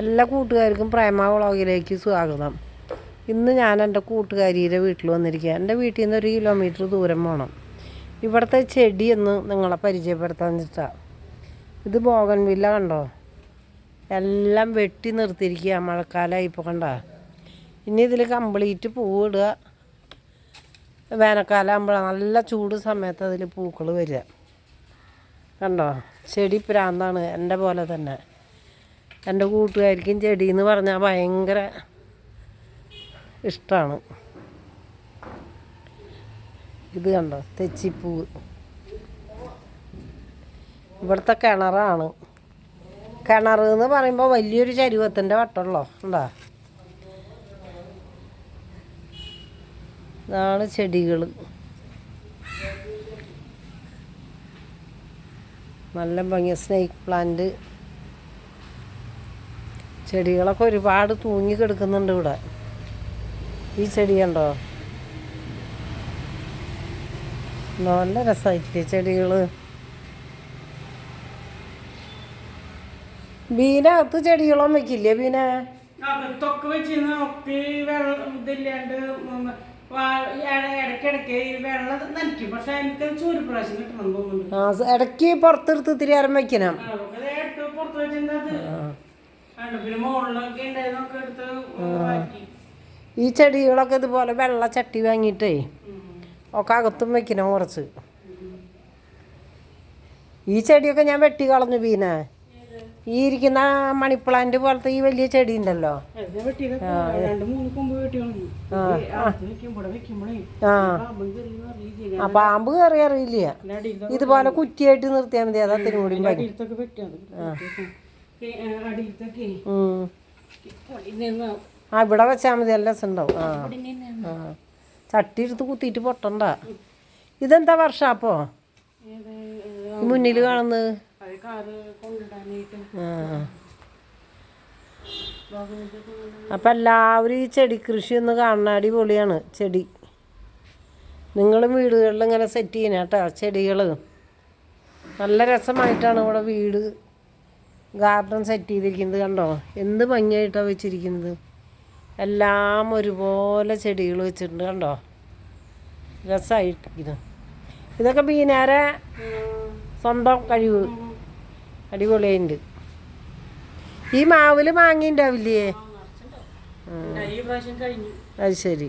എല്ലാ കൂട്ടുകാർക്കും പ്രേമ വ്ളോഗിലേക്ക് സ്വാഗതം. ഇന്ന് ഞാൻ എന്റെ കൂട്ടുകാരിയുടെ വീട്ടിൽ വന്നിരിക്കുക എന്റെ വീട്ടിൽ നിന്ന് ഒരു കിലോമീറ്റർ ദൂരം പോകണം ഇവിടുത്തെ ചെടി എന്ന് നിങ്ങളെ പരിചയപ്പെടുത്താൻ വെച്ചിട്ടാണ് ഇത് ബോഗൻവില്ല കണ്ടോ? എല്ലാം വെട്ടി നിർത്തിയിരിക്കുക മഴക്കാലമായി ഇപ്പോൾ കണ്ട. ഇനി ഇതിൽ കംപ്ലീറ്റ് പൂവിടുക വേനൽക്കാലമാകുമ്പോഴാണ് നല്ല ചൂട് സമയത്ത് അതിൽ പൂക്കൾ വരിക. കണ്ടോ? ചെടി പ്രാന്താണ് എന്റെ പോലെ തന്നെ. എന്റെ കൂട്ടുകാരിക്കും ചെടി എന്ന് പറഞ്ഞാൽ ഭയങ്കര ഇഷ്ടമാണ് ഇത് കണ്ടോ? തെച്ചിപ്പൂവ്. ഇവിടുത്തെ കിണറാണ്. കിണർ എന്ന് പറയുമ്പോൾ വലിയൊരു ചരുവത്തിന്റെ വട്ടമുള്ളോ? ഉണ്ടോ ഇതാണ് ചെടികൾ നല്ല ഭംഗിയ. സ്നേക്ക് പ്ലാന്റ് ചെടികളൊക്കെ ഒരുപാട് തൂങ്ങി കിടക്കുന്നുണ്ട് ഇവിടെ. ഈ ചെടി കണ്ടോ? നല്ല രസമായിട്ടില്ലേ ചെടികൾ ബീനകത്ത് ചെടികളൊന്നും വെക്കില്ലേ ബീന? ഇടയ്ക്ക് വെച്ചിരുന്ന ഒക്കെ ഈ വെള്ളം ഇതില്ലാണ്ട് ഉം വാ- ഇട- ഇടയ്ക്കിടയ്ക്ക് ഈ ഈ ചെടികളൊക്കെ ഇതുപോലെ വെള്ള ചട്ടി വാങ്ങിയിട്ടേ ഒക്കെ അകത്തും വെക്കണം കുറച്ച് ഈ ചെടിയൊക്കെ ഞാൻ വെട്ടി കളഞ്ഞു പീന. ഈ ഇരിക്കുന്ന മണിപ്ലാന്റ് പോലത്തെ ഈ വലിയ ചെടി ഉണ്ടല്ലോ. ആ പാമ്പ് കയറി അറിയില്ല ഇതുപോലെ കുറ്റിയായിട്ട് നിർത്തിയാൽ മതി. അത് അത്തിനും കൂടി ആ ഇവിടെ വെച്ചാൽ മതി എല്ലാം ഉണ്ടാവും. ആ. ആ. ചട്ടി എടുത്ത് കുത്തിയിട്ട് പൊട്ടണ്ട. ഇതെന്താ വർഷം അപ്പോ? മുന്നിൽ കാണുന്നത്? അപ്പൊ എല്ലാവരും ഈ ചെടി കൃഷി ഒന്ന് കാണുന്ന അടിപൊളിയാണ് ചെടി. നിങ്ങളും വീടുകളിൽ ഇങ്ങനെ സെറ്റ് ചെയ്യണം കേട്ടോ ചെടികൾ നല്ല രസമായിട്ടാണ് ഇവിടെ വീട് ഗാർഡൻ സെറ്റ് ചെയ്തിരിക്കുന്നത് കണ്ടോ? എന്ത് ഭംഗിയായിട്ടാണ് വെച്ചിരിക്കുന്നത്. എല്ലാം ഒരുപോലെ ചെടികൾ വെച്ചിട്ടുണ്ട് കണ്ടോ? രസമായിട്ടിരിക്കുന്നു ഇതൊക്കെ ബീനാരെ സ്വന്തം കഴിവ് അടിപൊളിയുണ്ട് ഈ മാവിൽ മാങ്ങ ഉണ്ടാവില്ലേ അത് ശരി.